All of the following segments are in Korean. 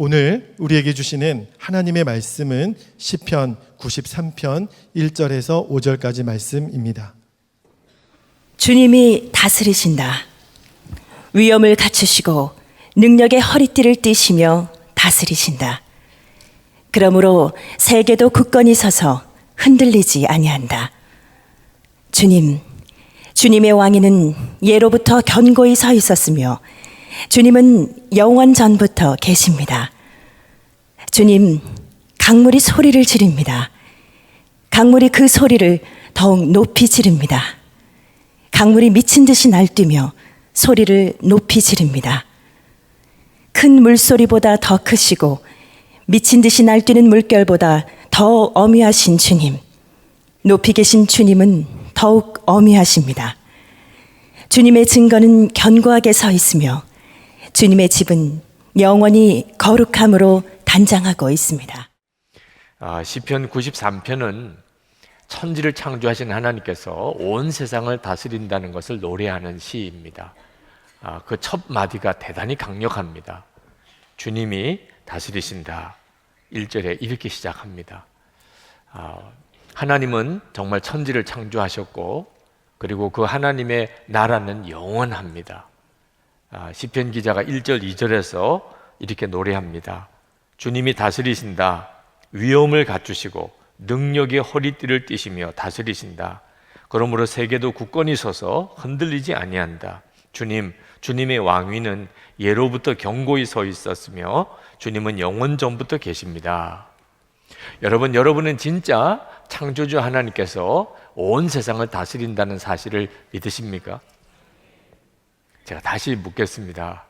오늘 우리에게 주시는 하나님의 말씀은 시편 93편 1절에서 5절까지 말씀입니다. 주님이 다스리신다. 위엄을 갖추시고 능력의 허리띠를 띠시며 다스리신다. 그러므로 세계도 굳건히 서서 흔들리지 아니한다. 주님, 주님의 왕위는 예로부터 견고히 서 있었으며 주님은 영원 전부터 계십니다. 주님, 강물이 소리를 지릅니다. 강물이 그 소리를 더욱 높이 지릅니다. 강물이 미친 듯이 날뛰며 소리를 높이 지릅니다. 큰 물소리보다 더 크시고 미친 듯이 날뛰는 물결보다 더 어미하신 주님. 높이 계신 주님은 더욱 어미하십니다. 주님의 증거는 견고하게 서 있으며 주님의 집은 영원히 거룩함으로 단장하고 있습니다. 아, 시편 93편은 천지를 창조하신 하나님께서 온 세상을 다스린다는 것을 노래하는 시입니다. 아, 그 첫 마디가 대단히 강력합니다. 주님이 다스리신다. 1절에 이렇게 시작합니다. 아, 하나님은 정말 천지를 창조하셨고 그리고 그 하나님의 나라는 영원합니다. 아, 시편 기자가 1절, 2절에서 이렇게 노래합니다. 주님이 다스리신다. 위엄을 갖추시고 능력의 허리띠를 띠시며 다스리신다. 그러므로 세계도 굳건히 서서 흔들리지 아니한다. 주님, 주님의 왕위는 예로부터 견고히 서 있었으며 주님은 영원 전부터 계십니다. 여러분, 여러분은 진짜 창조주 하나님께서 온 세상을 다스린다는 사실을 믿으십니까? 제가 다시 묻겠습니다.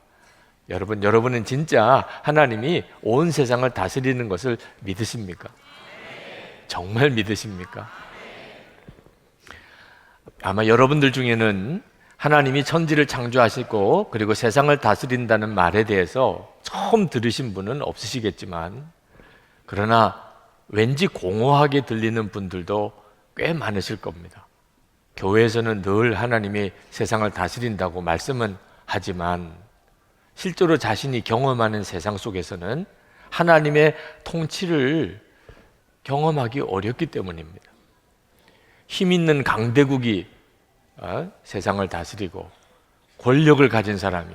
여러분, 여러분은 진짜 하나님이 온 세상을 다스리는 것을 믿으십니까? 정말 믿으십니까? 아마 여러분들 중에는 하나님이 천지를 창조하시고 그리고 세상을 다스린다는 말에 대해서 처음 들으신 분은 없으시겠지만 그러나 왠지 공허하게 들리는 분들도 꽤 많으실 겁니다. 교회에서는 늘 하나님이 세상을 다스린다고 말씀은 하지만 실제로 자신이 경험하는 세상 속에서는 하나님의 통치를 경험하기 어렵기 때문입니다. 힘 있는 강대국이 어? 세상을 다스리고 권력을 가진 사람이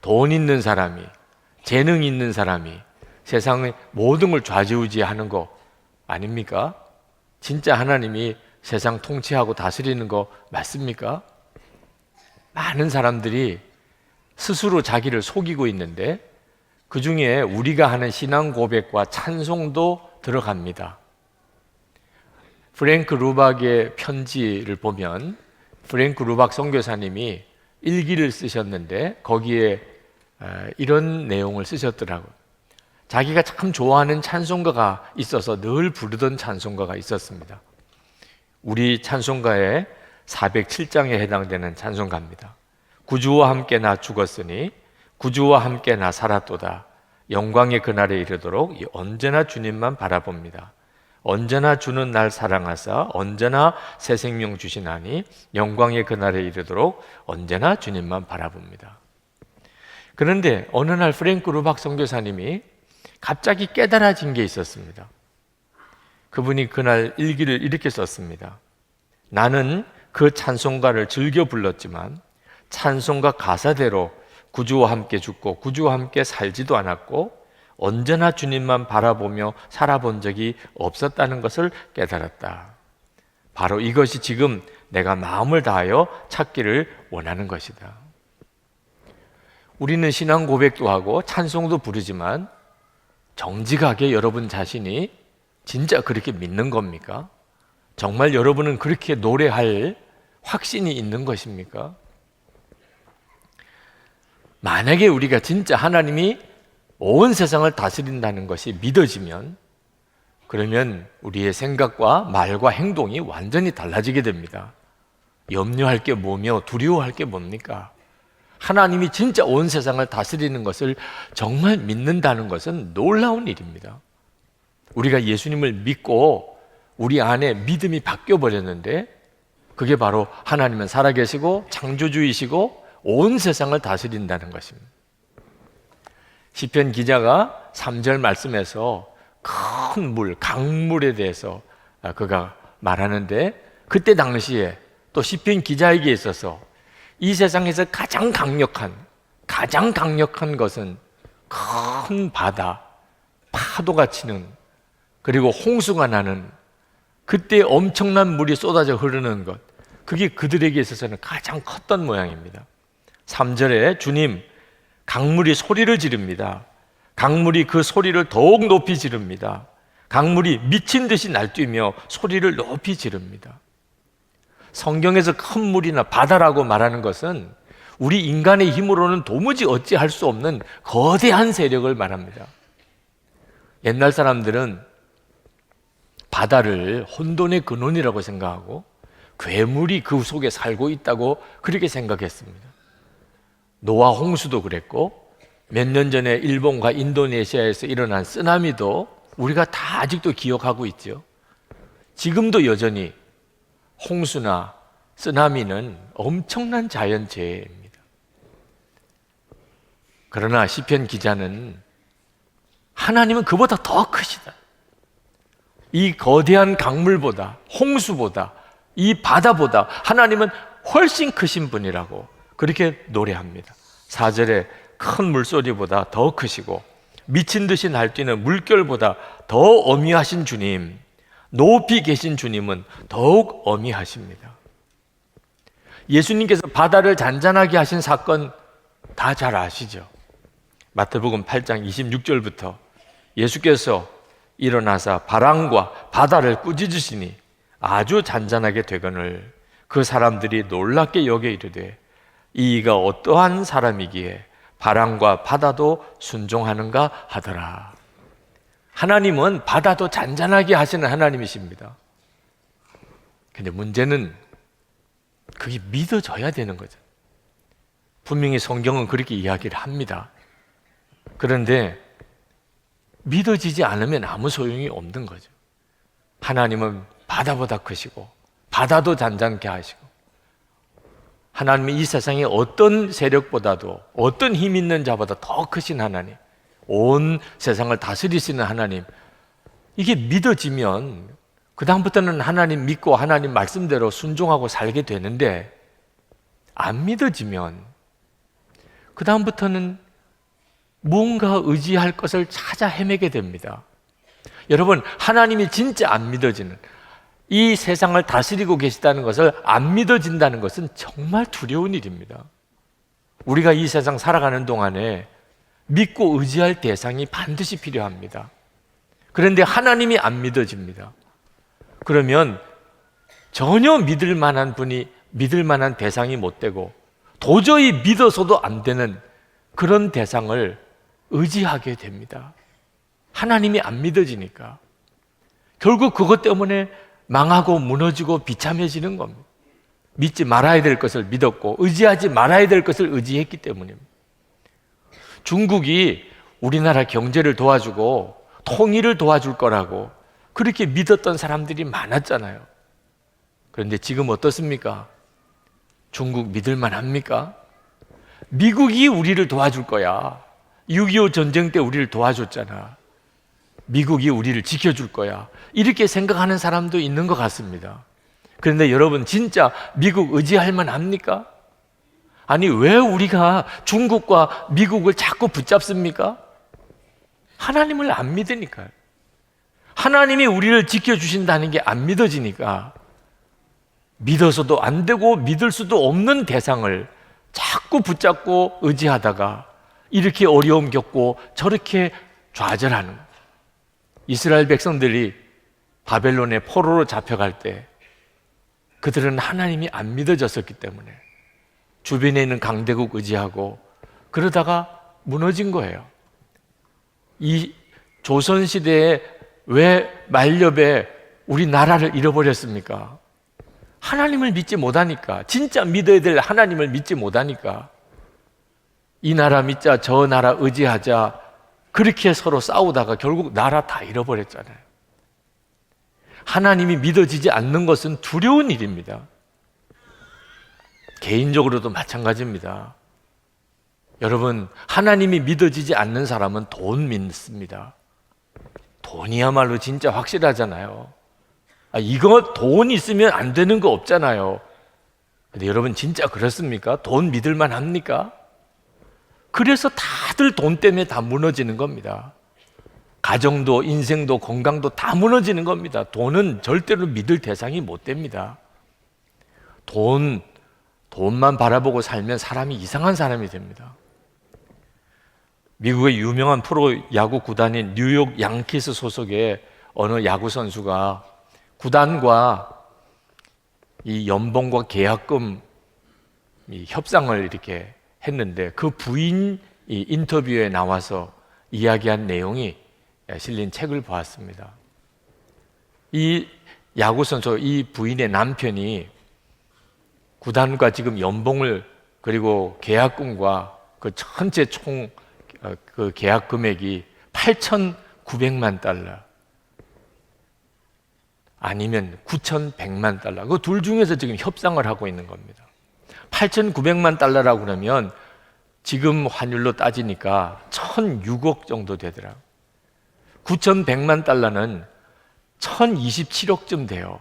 돈 있는 사람이 재능 있는 사람이 세상의 모든 걸 좌지우지하는 거 아닙니까? 진짜 하나님이 세상 통치하고 다스리는 거 맞습니까? 많은 사람들이 스스로 자기를 속이고 있는데 그 중에 우리가 하는 신앙 고백과 찬송도 들어갑니다. 프랭크 루박의 편지를 보면 프랭크 루박 선교사님이 일기를 쓰셨는데 거기에 아, 이런 내용을 쓰셨더라고요. 자기가 참 좋아하는 찬송가가 있어서 늘 부르던 찬송가가 있었습니다. 우리 찬송가의 407장에 해당되는 찬송가입니다. 구주와 함께 나 죽었으니 구주와 함께 나 살았도다. 영광의 그날에 이르도록 언제나 주님만 바라봅니다. 언제나 주는 날 사랑하사 언제나 새 생명 주시나니 영광의 그날에 이르도록 언제나 주님만 바라봅니다. 그런데 어느 날 프랭크 루박 선교사님이 갑자기 깨달아진 게 있었습니다. 그분이 그날 일기를 이렇게 썼습니다. 나는 그 찬송가를 즐겨 불렀지만 찬송가 가사대로 구주와 함께 죽고 구주와 함께 살지도 않았고 언제나 주님만 바라보며 살아본 적이 없었다는 것을 깨달았다. 바로 이것이 지금 내가 마음을 다하여 찾기를 원하는 것이다. 우리는 신앙 고백도 하고 찬송도 부르지만 정직하게 여러분 자신이 진짜 그렇게 믿는 겁니까? 정말 여러분은 그렇게 노래할 확신이 있는 것입니까? 만약에 우리가 진짜 하나님이 온 세상을 다스린다는 것이 믿어지면 그러면 우리의 생각과 말과 행동이 완전히 달라지게 됩니다. 염려할 게 뭐며 두려워할 게 뭡니까? 하나님이 진짜 온 세상을 다스리는 것을 정말 믿는다는 것은 놀라운 일입니다. 우리가 예수님을 믿고 우리 안에 믿음이 바뀌어 버렸는데 그게 바로 하나님은 살아계시고 창조주이시고 온 세상을 다스린다는 것입니다. 시편 기자가 3절 말씀에서 큰 물, 강물에 대해서 아, 그가 말하는데 그때 당시에 또 시편 기자에게 있어서 이 세상에서 가장 강력한 가장 강력한 것은 큰 바다, 파도가 치는 그리고 홍수가 나는 그때 엄청난 물이 쏟아져 흐르는 것 그게 그들에게 있어서는 가장 컸던 모양입니다. 3절에 주님 강물이 소리를 지릅니다. 강물이 그 소리를 더욱 높이 지릅니다. 강물이 미친 듯이 날뛰며 소리를 높이 지릅니다. 성경에서 큰 물이나 바다라고 말하는 것은 우리 인간의 힘으로는 도무지 어찌할 수 없는 거대한 세력을 말합니다. 옛날 사람들은 바다를 혼돈의 근원이라고 생각하고 괴물이 그 속에 살고 있다고 그렇게 생각했습니다. 노아 홍수도 그랬고 몇 년 전에 일본과 인도네시아에서 일어난 쓰나미도 우리가 다 아직도 기억하고 있죠. 지금도 여전히 홍수나 쓰나미는 엄청난 자연재해입니다. 그러나 시편 기자는 하나님은 그보다 더 크시다. 이 거대한 강물보다 홍수보다 이 바다보다 하나님은 훨씬 크신 분이라고 그렇게 노래합니다. 4절에 큰 물소리보다 더 크시고 미친 듯이 날뛰는 물결보다 더 어미하신 주님, 높이 계신 주님은 더욱 어미하십니다. 예수님께서 바다를 잔잔하게 하신 사건 다 잘 아시죠? 마태복음 8장 26절부터 예수께서 일어나사 바람과 바다를 꾸짖으시니 아주 잔잔하게 되거늘 그 사람들이 놀랍게 여겨 이르되 이가 어떠한 사람이기에 바람과 바다도 순종하는가 하더라. 하나님은 바다도 잔잔하게 하시는 하나님이십니다. 근데 문제는 그게 믿어져야 되는 거죠. 분명히 성경은 그렇게 이야기를 합니다. 그런데 믿어지지 않으면 아무 소용이 없는 거죠. 하나님은 바다보다 크시고 바다도 잔잔케 하시고 하나님이 이 세상에 어떤 세력보다도 어떤 힘 있는 자보다 더 크신 하나님 온 세상을 다스리시는 하나님 이게 믿어지면 그다음부터는 하나님 믿고 하나님 말씀대로 순종하고 살게 되는데 안 믿어지면 그다음부터는 무언가 의지할 것을 찾아 헤매게 됩니다. 여러분, 하나님이 진짜 안 믿어지는 이 세상을 다스리고 계시다는 것을 안 믿어진다는 것은 정말 두려운 일입니다. 우리가 이 세상 살아가는 동안에 믿고 의지할 대상이 반드시 필요합니다. 그런데 하나님이 안 믿어집니다. 그러면 전혀 믿을 만한 분이 믿을 만한 대상이 못 되고 도저히 믿어서도 안 되는 그런 대상을 의지하게 됩니다. 하나님이 안 믿어지니까. 결국 그것 때문에 망하고 무너지고 비참해지는 겁니다. 믿지 말아야 될 것을 믿었고 의지하지 말아야 될 것을 의지했기 때문입니다. 중국이 우리나라 경제를 도와주고 통일을 도와줄 거라고 그렇게 믿었던 사람들이 많았잖아요. 그런데 지금 어떻습니까? 중국 믿을 만 합니까? 미국이 우리를 도와줄 거야. 6.25 전쟁 때 우리를 도와줬잖아. 미국이 우리를 지켜줄 거야. 이렇게 생각하는 사람도 있는 것 같습니다. 그런데 여러분, 진짜 미국 의지할 만 합니까? 아니, 왜 우리가 중국과 미국을 자꾸 붙잡습니까? 하나님을 안 믿으니까요. 하나님이 우리를 지켜주신다는 게 안 믿어지니까 믿어서도 안 되고 믿을 수도 없는 대상을 자꾸 붙잡고 의지하다가 이렇게 어려움 겪고 저렇게 좌절하는. 이스라엘 백성들이 바벨론의 포로로 잡혀갈 때 그들은 하나님이 안 믿어졌었기 때문에 주변에 있는 강대국 의지하고 그러다가 무너진 거예요. 이 조선 시대에 왜 말렵에 우리 나라를 잃어버렸습니까? 하나님을 믿지 못하니까 진짜 믿어야 될 하나님을 믿지 못하니까 이 나라 믿자 저 나라 의지하자 그렇게 서로 싸우다가 결국 나라 다 잃어버렸잖아요. 하나님이 믿어지지 않는 것은 두려운 일입니다. 개인적으로도 마찬가지입니다. 여러분, 하나님이 믿어지지 않는 사람은 돈 믿습니다. 돈이야말로 진짜 확실하잖아요. 아, 이거 돈 있으면 안 되는 거 없잖아요. 근데 여러분 진짜 그렇습니까? 돈 믿을만 합니까? 그래서 다들 돈 때문에 다 무너지는 겁니다. 가정도 인생도 건강도 다 무너지는 겁니다. 돈은 절대로 믿을 대상이 못 됩니다. 돈 돈만 바라보고 살면 사람이 이상한 사람이 됩니다. 미국의 유명한 프로 야구 구단인 뉴욕 양키스 소속의 어느 야구 선수가 구단과 이 연봉과 계약금 이 협상을 이렇게 했는데 그 부인 이 인터뷰에 나와서 이야기한 내용이 실린 책을 보았습니다. 이 야구 선수 이 부인의 남편이 구단과 지금 연봉을 그리고 계약금과 그 전체 총 그 계약 금액이 8,900만 달러 아니면 9,100만 달러. 그 둘 중에서 지금 협상을 하고 있는 겁니다. 8,900만 달러라고 그러면 지금 환율로 따지니까 1,006억 정도 되더라고요. 9,100만 달러는 1,027억쯤 돼요.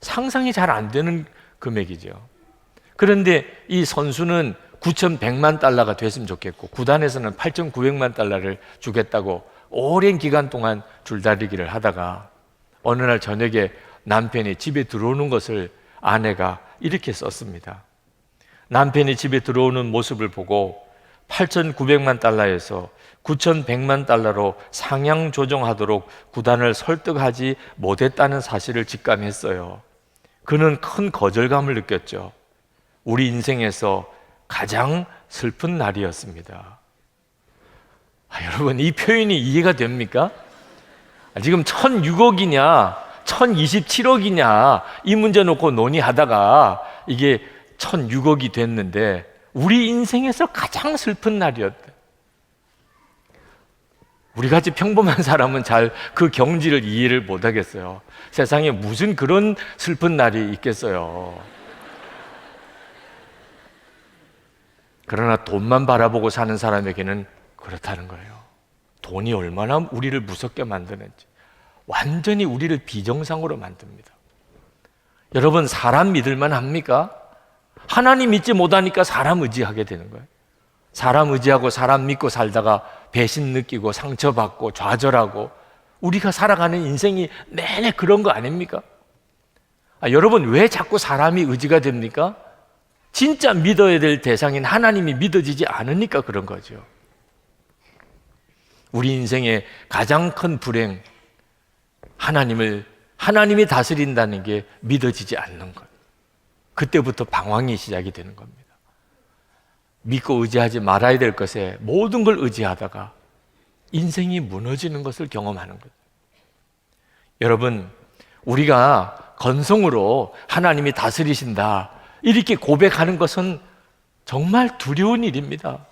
상상이 잘 안 되는 금액이죠. 그런데 이 선수는 9,100만 달러가 됐으면 좋겠고 구단에서는 8,900만 달러를 주겠다고 오랜 기간 동안 줄다리기를 하다가 어느 날 저녁에 남편이 집에 들어오는 것을 아내가 이렇게 썼습니다. 남편이 집에 들어오는 모습을 보고 8,900만 달러에서 9,100만 달러로 상향 조정하도록 구단을 설득하지 못했다는 사실을 직감했어요. 그는 큰 거절감을 느꼈죠. 우리 인생에서 가장 슬픈 날이었습니다. 아, 여러분, 이 표현이 이해가 됩니까? 아, 지금 1006억이냐, 1027억이냐, 이 문제 놓고 논의하다가 이게 1006억이 됐는데, 우리 인생에서 가장 슬픈 날이었대. 우리 같이 평범한 사람은 잘 그 경지를 이해를 못 하겠어요. 세상에 무슨 그런 슬픈 날이 있겠어요. 그러나 돈만 바라보고 사는 사람에게는 그렇다는 거예요. 돈이 얼마나 우리를 무섭게 만드는지. 완전히 우리를 비정상으로 만듭니다. 여러분, 사람 믿을만 합니까? 하나님 믿지 못하니까 사람 의지하게 되는 거예요. 사람 의지하고 사람 믿고 살다가 배신 느끼고 상처받고 좌절하고 우리가 살아가는 인생이 내내 그런 거 아닙니까? 아, 여러분, 왜 자꾸 사람이 의지가 됩니까? 진짜 믿어야 될 대상인 하나님이 믿어지지 않으니까 그런 거죠. 우리 인생의 가장 큰 불행, 하나님을, 하나님이 다스린다는 게 믿어지지 않는 것. 그때부터 방황이 시작이 되는 겁니다. 믿고 의지하지 말아야 될 것에 모든 걸 의지하다가 인생이 무너지는 것을 경험하는 것. 여러분, 우리가 건성으로 하나님이 다스리신다. 이렇게 고백하는 것은 정말 두려운 일입니다.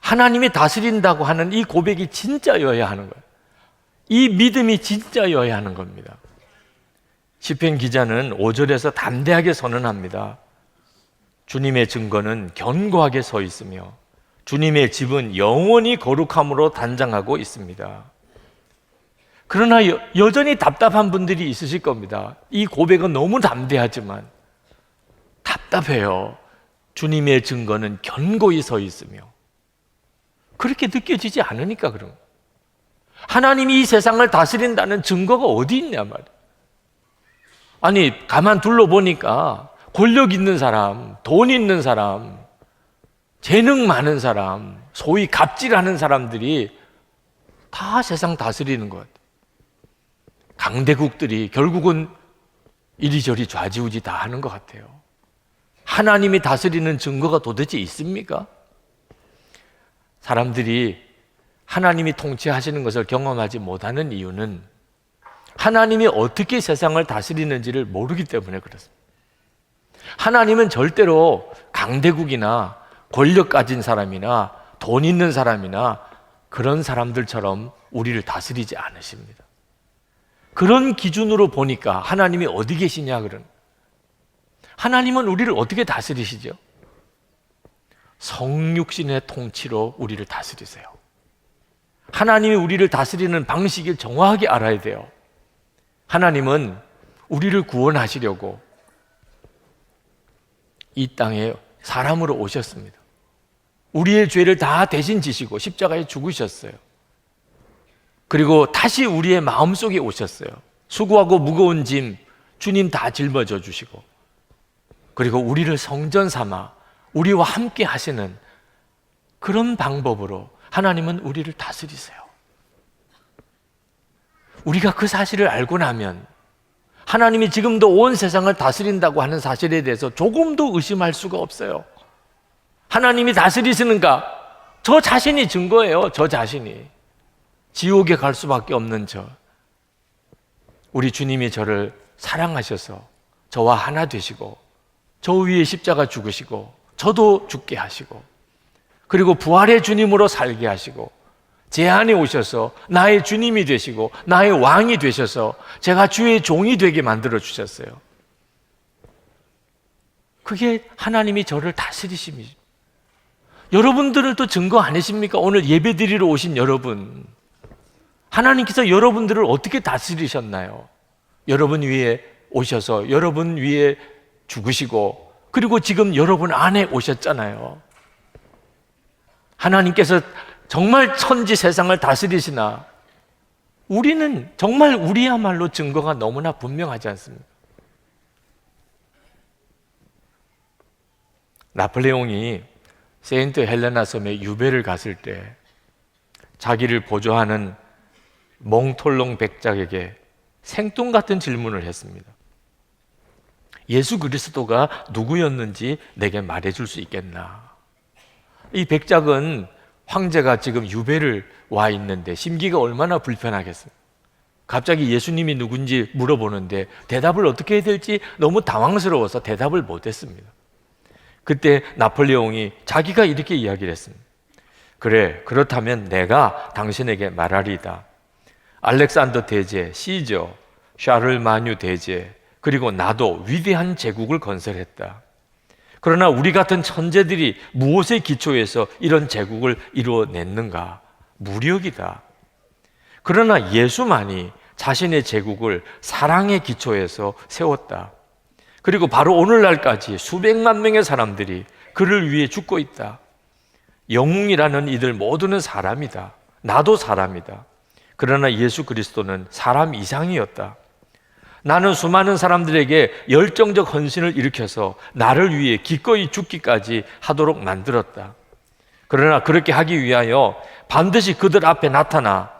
하나님이 다스린다고 하는 이 고백이 진짜여야 하는 거예요. 이 믿음이 진짜여야 하는 겁니다. 시편 기자는 5절에서 담대하게 선언합니다. 주님의 증거는 견고하게 서 있으며 주님의 집은 영원히 거룩함으로 단장하고 있습니다. 그러나 여, 여전히 답답한 분들이 있으실 겁니다. 이 고백은 너무 담대하지만 답답해요. 주님의 증거는 견고히 서 있으며 그렇게 느껴지지 않으니까 그런. 하나님이 이 세상을 다스린다는 증거가 어디 있냐 말이에요. 아니 가만 둘러보니까 권력 있는 사람, 돈 있는 사람, 재능 많은 사람, 소위 갑질하는 사람들이 다 세상 다스리는 것. 강대국들이 결국은 이리저리 좌지우지 다 하는 것 같아요. 하나님이 다스리는 증거가 도대체 있습니까? 사람들이 하나님이 통치하시는 것을 경험하지 못하는 이유는 하나님이 어떻게 세상을 다스리는지를 모르기 때문에 그렇습니다. 하나님은 절대로 강대국이나 권력 가진 사람이나 돈 있는 사람이나 그런 사람들처럼 우리를 다스리지 않으십니다. 그런 기준으로 보니까 하나님이 어디 계시냐 그런. 하나님은 우리를 어떻게 다스리시죠? 성육신의 통치로 우리를 다스리세요. 하나님이 우리를 다스리는 방식을 정확하게 알아야 돼요. 하나님은 우리를 구원하시려고 이 땅에 사람으로 오셨습니다. 우리의 죄를 다 대신 지시고 십자가에 죽으셨어요. 그리고 다시 우리의 마음속에 오셨어요. 수고하고 무거운 짐 주님 다 짊어져 주시고 그리고 우리를 성전 삼아 우리와 함께 하시는 그런 방법으로 하나님은 우리를 다스리세요. 우리가 그 사실을 알고 나면 하나님이 지금도 온 세상을 다스린다고 하는 사실에 대해서 조금도 의심할 수가 없어요. 하나님이 다스리시는가? 저 자신이 증거예요. 저 자신이. 지옥에 갈 수밖에 없는 저. 우리 주님이 저를 사랑하셔서 저와 하나 되시고 저 위에 십자가 죽으시고 저도 죽게 하시고 그리고 부활의 주님으로 살게 하시고 제 안에 오셔서 나의 주님이 되시고 나의 왕이 되셔서 제가 주의 종이 되게 만들어 주셨어요. 그게 하나님이 저를 다스리심이죠. 여러분들은 또 증거 아니십니까? 오늘 예배 드리러 오신 여러분. 하나님께서 여러분들을 어떻게 다스리셨나요? 여러분 위에 오셔서 여러분 위에 죽으시고 그리고 지금 여러분 안에 오셨잖아요. 하나님께서 정말 천지 세상을 다스리시나 우리는 정말 우리야말로 증거가 너무나 분명하지 않습니까? 나폴레옹이 세인트 헬레나 섬에 유배를 갔을 때 자기를 보조하는 몽톨롱 백작에게 생뚱 같은 질문을 했습니다. 예수 그리스도가 누구였는지 내게 말해 줄 수 있겠나? 이 백작은 황제가 지금 유배를 와 있는데 심기가 얼마나 불편하겠습니까? 갑자기 예수님이 누군지 물어보는데 대답을 어떻게 해야 될지 너무 당황스러워서 대답을 못했습니다. 그때 나폴레옹이 자기가 이렇게 이야기를 했습니다. 그래, 그렇다면 내가 당신에게 말하리다. 알렉산더 대제, 시저, 샤를 마뉴 대제, 그리고 나도 위대한 제국을 건설했다. 그러나 우리 같은 천재들이 무엇의 기초에서 이런 제국을 이루어냈는가? 무력이다. 그러나 예수만이 자신의 제국을 사랑의 기초에서 세웠다. 그리고 바로 오늘날까지 수백만 명의 사람들이 그를 위해 죽고 있다. 영웅이라는 이들 모두는 사람이다. 나도 사람이다. 그러나 예수 그리스도는 사람 이상이었다. 나는 수많은 사람들에게 열정적 헌신을 일으켜서 나를 위해 기꺼이 죽기까지 하도록 만들었다. 그러나 그렇게 하기 위하여 반드시 그들 앞에 나타나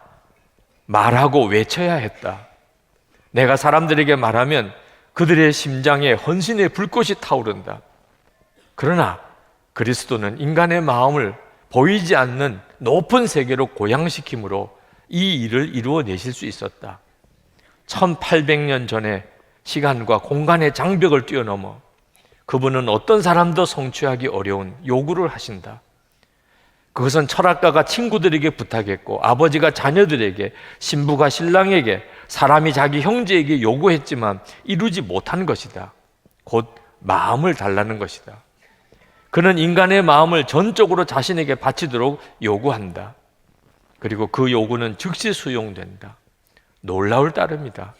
말하고 외쳐야 했다. 내가 사람들에게 말하면 그들의 심장에 헌신의 불꽃이 타오른다. 그러나 그리스도는 인간의 마음을 보이지 않는 높은 세계로 고양시킴으로 이 일을 이루어 내실 수 있었다. 1800년 전에 시간과 공간의 장벽을 뛰어넘어 그분은 어떤 사람도 성취하기 어려운 요구를 하신다. 그것은 철학가가 친구들에게 부탁했고 아버지가 자녀들에게 신부가 신랑에게 사람이 자기 형제에게 요구했지만 이루지 못한 것이다. 곧 마음을 달라는 것이다. 그는 인간의 마음을 전적으로 자신에게 바치도록 요구한다. 그리고 그 요구는 즉시 수용된다. 놀라울 따름이다.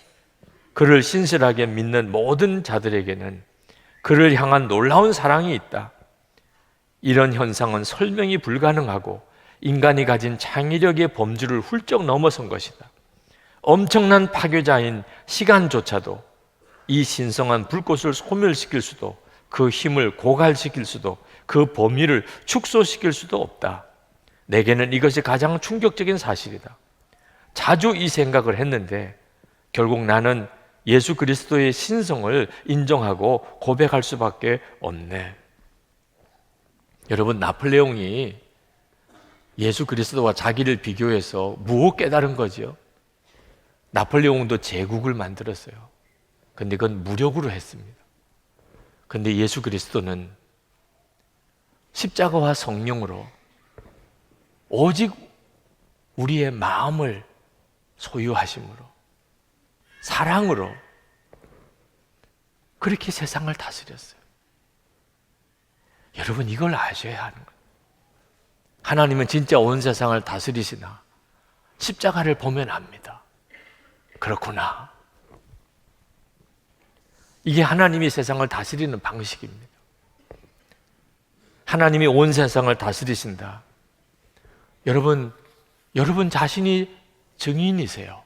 그를 신실하게 믿는 모든 자들에게는 그를 향한 놀라운 사랑이 있다. 이런 현상은 설명이 불가능하고 인간이 가진 창의력의 범주를 훌쩍 넘어선 것이다. 엄청난 파괴자인 시간조차도 이 신성한 불꽃을 소멸시킬 수도 그 힘을 고갈시킬 수도 그 범위를 축소시킬 수도 없다. 내게는 이것이 가장 충격적인 사실이다. 자주 이 생각을 했는데 결국 나는 예수 그리스도의 신성을 인정하고 고백할 수밖에 없네. 여러분 나폴레옹이 예수 그리스도와 자기를 비교해서 무엇 깨달은 거죠? 나폴레옹도 제국을 만들었어요. 근데 그건 무력으로 했습니다. 근데 예수 그리스도는 십자가와 성령으로 오직 우리의 마음을 소유하심으로 사랑으로 그렇게 세상을 다스렸어요. 여러분 이걸 아셔야 하는 거예요. 하나님은 진짜 온 세상을 다스리시나 십자가를 보면 압니다. 그렇구나. 이게 하나님이 세상을 다스리는 방식입니다. 하나님이 온 세상을 다스리신다. 여러분, 여러분 자신이 증인이세요.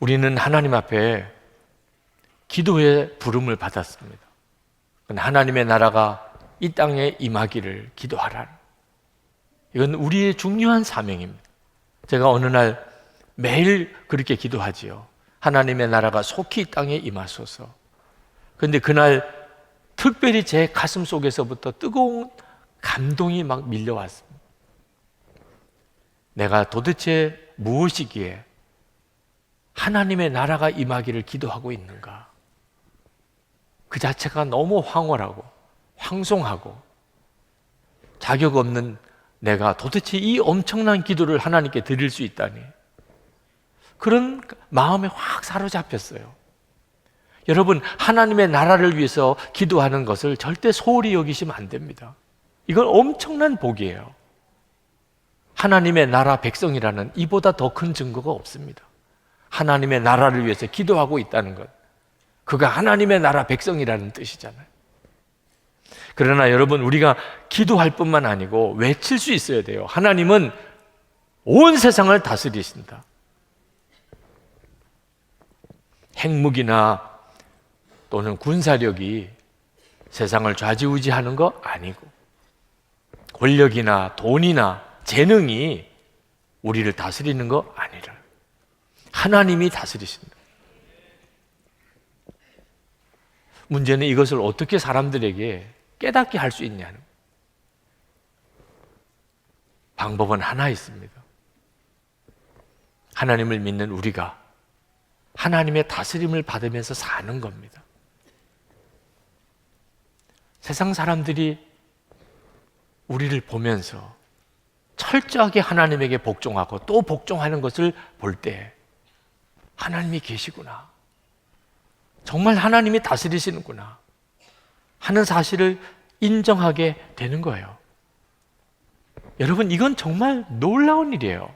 우리는 하나님 앞에 기도의 부름을 받았습니다. 하나님의 나라가 이 땅에 임하기를 기도하라. 이건 우리의 중요한 사명입니다. 제가 어느 날 매일 그렇게 기도하지요. 하나님의 나라가 속히 이 땅에 임하소서. 근데 그날 특별히 제 가슴 속에서부터 뜨거운 감동이 막 밀려왔습니다. 내가 도대체 무엇이기에 하나님의 나라가 임하기를 기도하고 있는가? 그 자체가 너무 황홀하고 황송하고 자격 없는 내가 도대체 이 엄청난 기도를 하나님께 드릴 수 있다니. 그런 마음에 확 사로잡혔어요. 여러분, 하나님의 나라를 위해서 기도하는 것을 절대 소홀히 여기시면 안 됩니다. 이건 엄청난 복이에요. 하나님의 나라 백성이라는 이보다 더 큰 증거가 없습니다. 하나님의 나라를 위해서 기도하고 있다는 것. 그가 하나님의 나라 백성이라는 뜻이잖아요. 그러나 여러분, 우리가 기도할 뿐만 아니고 외칠 수 있어야 돼요. 하나님은 온 세상을 다스리신다. 핵무기나 또는 군사력이 세상을 좌지우지하는 거 아니고 권력이나 돈이나 재능이 우리를 다스리는 거 아니라 하나님이 다스리신다. 문제는 이것을 어떻게 사람들에게 깨닫게 할 수 있냐는 방법은 하나 있습니다. 하나님을 믿는 우리가 하나님의 다스림을 받으면서 사는 겁니다. 세상 사람들이 우리를 보면서 철저하게 하나님에게 복종하고 또 복종하는 것을 볼 때 하나님이 계시구나. 정말 하나님이 다스리시는구나. 하는 사실을 인정하게 되는 거예요. 여러분, 이건 정말 놀라운 일이에요.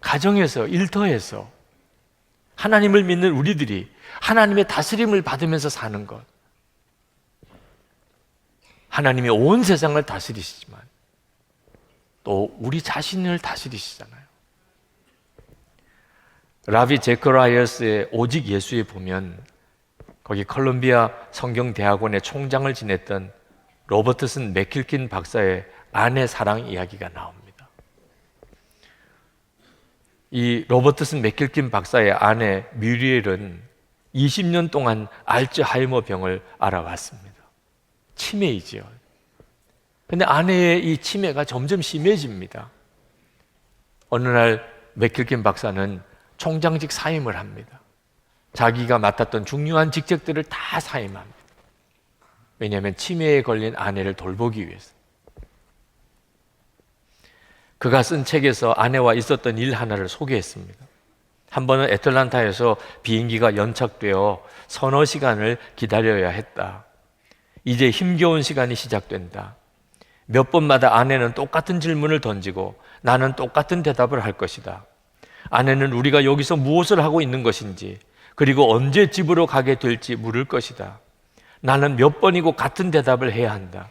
가정에서, 일터에서 하나님을 믿는 우리들이 하나님의 다스림을 받으면서 사는 것. 하나님이 온 세상을 다스리시지만 또 우리 자신을 다스리시잖아요. 라비 제커라이어스의 오직 예수에 보면 거기 컬럼비아 성경대학원의 총장을 지냈던 로버트슨 맥킬킨 박사의 아내 사랑 이야기가 나옵니다. 이 로버트슨 맥킬킨 박사의 아내 뮤리엘은 20년 동안 알츠하이머 병을 알아왔습니다. 치매이지요. 근데 아내의 이 치매가 점점 심해집니다. 어느 날 맥킬킨 박사는 총장직 사임을 합니다. 자기가 맡았던 중요한 직책들을 다 사임합니다. 왜냐하면 치매에 걸린 아내를 돌보기 위해서. 그가 쓴 책에서 아내와 있었던 일 하나를 소개했습니다. 한 번은 애틀란타에서 비행기가 연착되어 서너 시간을 기다려야 했다. 이제 힘겨운 시간이 시작된다. 몇 번마다 아내는 똑같은 질문을 던지고 나는 똑같은 대답을 할 것이다. 아내는 우리가 여기서 무엇을 하고 있는 것인지, 그리고 언제 집으로 가게 될지 물을 것이다. 나는 몇 번이고 같은 대답을 해야 한다.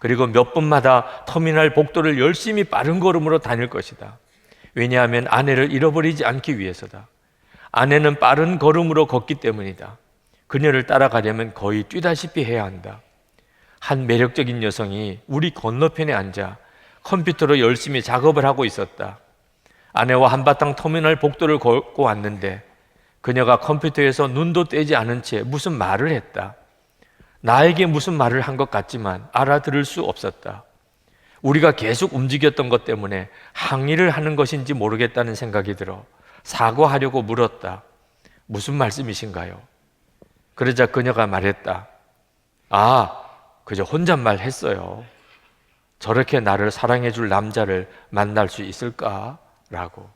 그리고 몇 번마다 터미널 복도를 열심히 빠른 걸음으로 다닐 것이다. 왜냐하면 아내를 잃어버리지 않기 위해서다. 아내는 빠른 걸음으로 걷기 때문이다. 그녀를 따라가려면 거의 뛰다시피 해야 한다. 한 매력적인 여성이 우리 건너편에 앉아 컴퓨터로 열심히 작업을 하고 있었다. 아내와 한바탕 터미널 복도를 걷고 왔는데 그녀가 컴퓨터에서 눈도 떼지 않은 채 무슨 말을 했다. 나에게 무슨 말을 한 것 같지만 알아들을 수 없었다. 우리가 계속 움직였던 것 때문에 항의를 하는 것인지 모르겠다는 생각이 들어 사과하려고 물었다. 무슨 말씀이신가요? 그러자 그녀가 말했다. 아, 그저 혼잣말 했어요. 저렇게 나를 사랑해 줄 남자를 만날 수 있을까? 라고.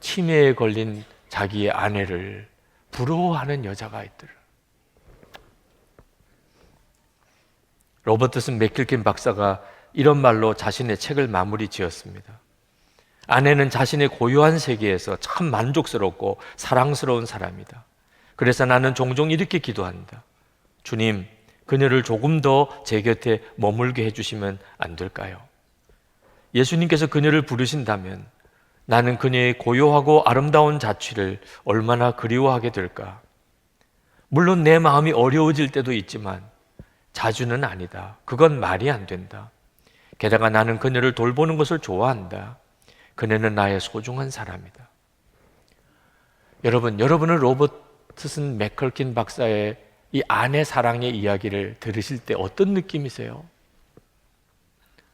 치매에 걸린 자기의 아내를 부러워하는 여자가 있더라. 로버트슨 맥킬킨 박사가 이런 말로 자신의 책을 마무리 지었습니다. 아내는 자신의 고요한 세계에서 참 만족스럽고 사랑스러운 사람이다. 그래서 나는 종종 이렇게 기도한다. 주님, 그녀를 조금 더 제 곁에 머물게 해주시면 안 될까요? 예수님께서 그녀를 부르신다면 나는 그녀의 고요하고 아름다운 자취를 얼마나 그리워하게 될까? 물론 내 마음이 어려워질 때도 있지만 자주는 아니다. 그건 말이 안 된다. 게다가 나는 그녀를 돌보는 것을 좋아한다. 그녀는 나의 소중한 사람이다. 여러분, 여러분은 로버트슨 맥컬킨 박사의 이 아내 사랑의 이야기를 들으실 때 어떤 느낌이세요?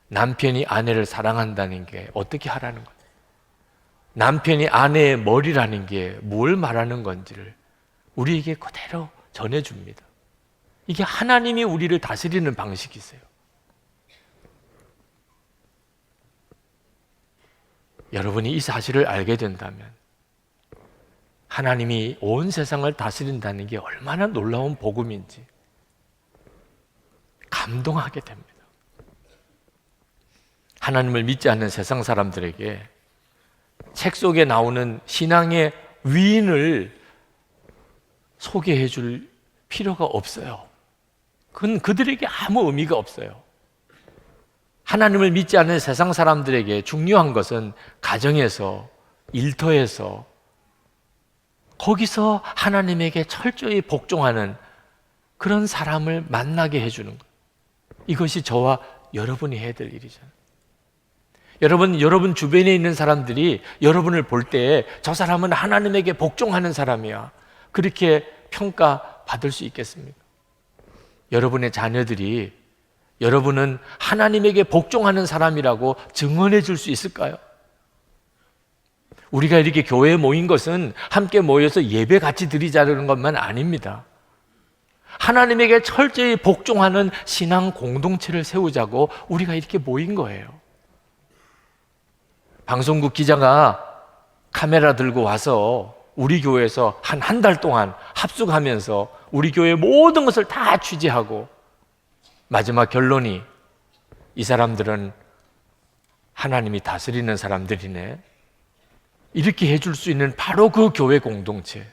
남편이 아내를 사랑한다는 게 어떻게 하라는 거예요? 남편이 아내의 머리라는 게 뭘 말하는 건지를 우리에게 그대로 전해줍니다. 이게 하나님이 우리를 다스리는 방식이세요. 여러분이 이 사실을 알게 된다면 하나님이 온 세상을 다스린다는 게 얼마나 놀라운 복음인지 감동하게 됩니다. 하나님을 믿지 않는 세상 사람들에게 책 속에 나오는 신앙의 위인을 소개해 줄 필요가 없어요. 그건 그들에게 아무 의미가 없어요. 하나님을 믿지 않는 세상 사람들에게 중요한 것은 가정에서, 일터에서, 거기서 하나님에게 철저히 복종하는 그런 사람을 만나게 해주는 것. 이것이 저와 여러분이 해야 될 일이잖아요. 여러분, 여러분 주변에 있는 사람들이 여러분을 볼 때 저 사람은 하나님에게 복종하는 사람이야. 그렇게 평가받을 수 있겠습니까? 여러분의 자녀들이 여러분은 하나님에게 복종하는 사람이라고 증언해 줄 수 있을까요? 우리가 이렇게 교회에 모인 것은 함께 모여서 예배 같이 드리자는 것만 아닙니다. 하나님에게 철저히 복종하는 신앙 공동체를 세우자고 우리가 이렇게 모인 거예요. 방송국 기자가 카메라 들고 와서 우리 교회에서 한 한 달 동안 합숙하면서 우리 교회 모든 것을 다 취재하고 마지막 결론이 이 사람들은 하나님이 다스리는 사람들이네. 이렇게 해줄 수 있는 바로 그 교회 공동체.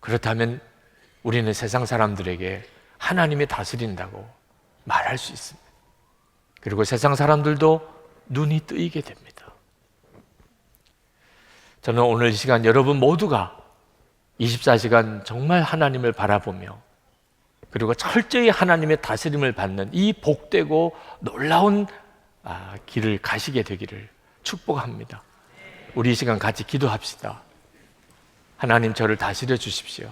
그렇다면 우리는 세상 사람들에게 하나님이 다스린다고 말할 수 있습니다. 그리고 세상 사람들도 눈이 뜨이게 됩니다. 저는 오늘 이 시간 여러분 모두가 24시간 정말 하나님을 바라보며 그리고 철저히 하나님의 다스림을 받는 이 복되고 놀라운 아, 길을 가시게 되기를 축복합니다. 우리 이 시간 같이 기도합시다. 하나님 저를 다스려 주십시오.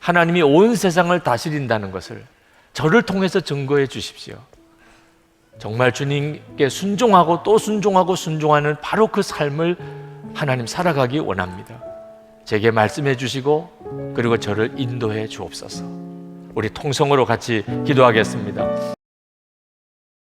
하나님이 온 세상을 다스린다는 것을 저를 통해서 증거해 주십시오. 정말 주님께 순종하고 또 순종하고 순종하는 바로 그 삶을 하나님 살아가기 원합니다. 제게 말씀해 주시고 그리고 저를 인도해 주옵소서. 우리 통성으로 같이 기도하겠습니다.